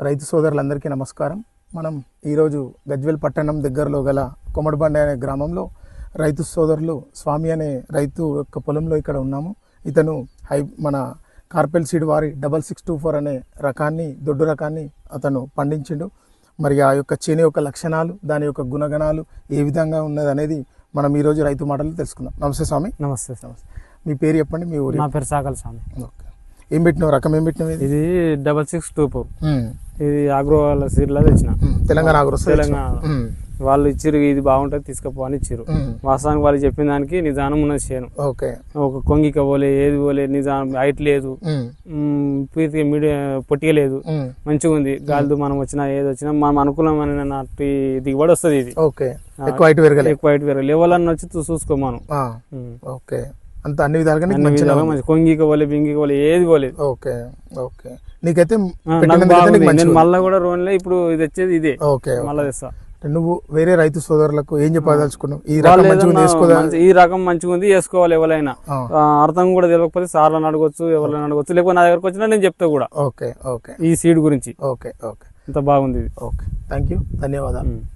రైతు సోదరులందరికీ నమస్కారం. మనం ఈరోజు గజ్వెల్ పట్టణం దగ్గరలో గల కొమడబండి అనే గ్రామంలో రైతు సోదరులు స్వామి అనే రైతు యొక్క పొలంలో ఇక్కడ ఉన్నాము. ఇతను హై మన కార్పెల్ సీడ్ వారి డబల్ సిక్స్ టూ ఫోర్ అనే రకాన్ని దొడ్డు రకాన్ని అతను పండించిండు. మరి ఆ యొక్క చేను యొక్క లక్షణాలు దాని యొక్క గుణగణాలు ఏ విధంగా ఉన్నది అనేది మనం ఈరోజు రైతు మాటలు తెలుసుకుందాం. నమస్తే స్వామి. నమస్తే సార్. మీ పేరు చెప్పండి మీ ఊరి నా పేరు సాకల్ స్వామి. ఓకే. ఏం పెట్టినావు? రకం ఏం పెట్టినావు? ఇది డబల్ సిక్స్ టూ ఫోర్. ఇది ఆగ్రో వాళ్ళ సీడ్లా తెచ్చిన. తెలంగాణ ఆగ్రోస్ తెలంగాణ. వాళ్ళు ఇచ్చిరు ఇది బాగుంటుంది తీసుకపో అని ఇచ్చిరు వాస్తవానికి వాళ్ళు చెప్పిన దానికి నిదానం ఉన్నది ఓకే. ఒక కొంగిక పోలే ఏది పోలే నిదానం హైట్ లేదు. పూర్తిగా మీడియం పొట్టిగా లేదు. మంచిగా ఉంది. గాలితో మనం వచ్చినా ఏది వచ్చినా మనం అనుకూలమైన నాటి దిగుబడి వస్తుంది ఇది. ఎక్కువ హైట్ పెరగలే. ఎక్కువ హైట్ వేరే లెవెల్ అన్న వచ్చి చూ- చూసుకో మనం. ఆ, మ్. ఓకే. అంత అన్ని విధాలుగా నీకు మంచిగా. మంచి కొంగిక పోలే బింగిక పోలే ఏది పోలేదు ఓకే ఓకే. నీకైతే నేను ఉంది. మళ్ళా కూడా రోన్లే ఇప్పుడు ఇది వచ్చేది ఇదే. ఓకే మళ్ళా తెస్తా. నువ్వు వేరే రైతు సోదరులకు ఏం చెప్పదలుచుకున్నావు? ఈ రకం మంచిగా మంచి- ఈ రకం మంచిగా ఉంది వేసుకోవాలి ఎవరైనా. అర్థం కూడా తెలియకపోతే సార్లను అడగొచ్చు ఎవరైనా అడగొచ్చు. లేకపోతే నా దగ్గరకు వచ్చినా నేను చెప్తా కూడా. Okay okay. ఈ సీడ్ గురించి. Okay okay. ఇంత బాగుంది ఇది. ఓకే. థ్యాంక్ యూ ధన్యవాదాలు.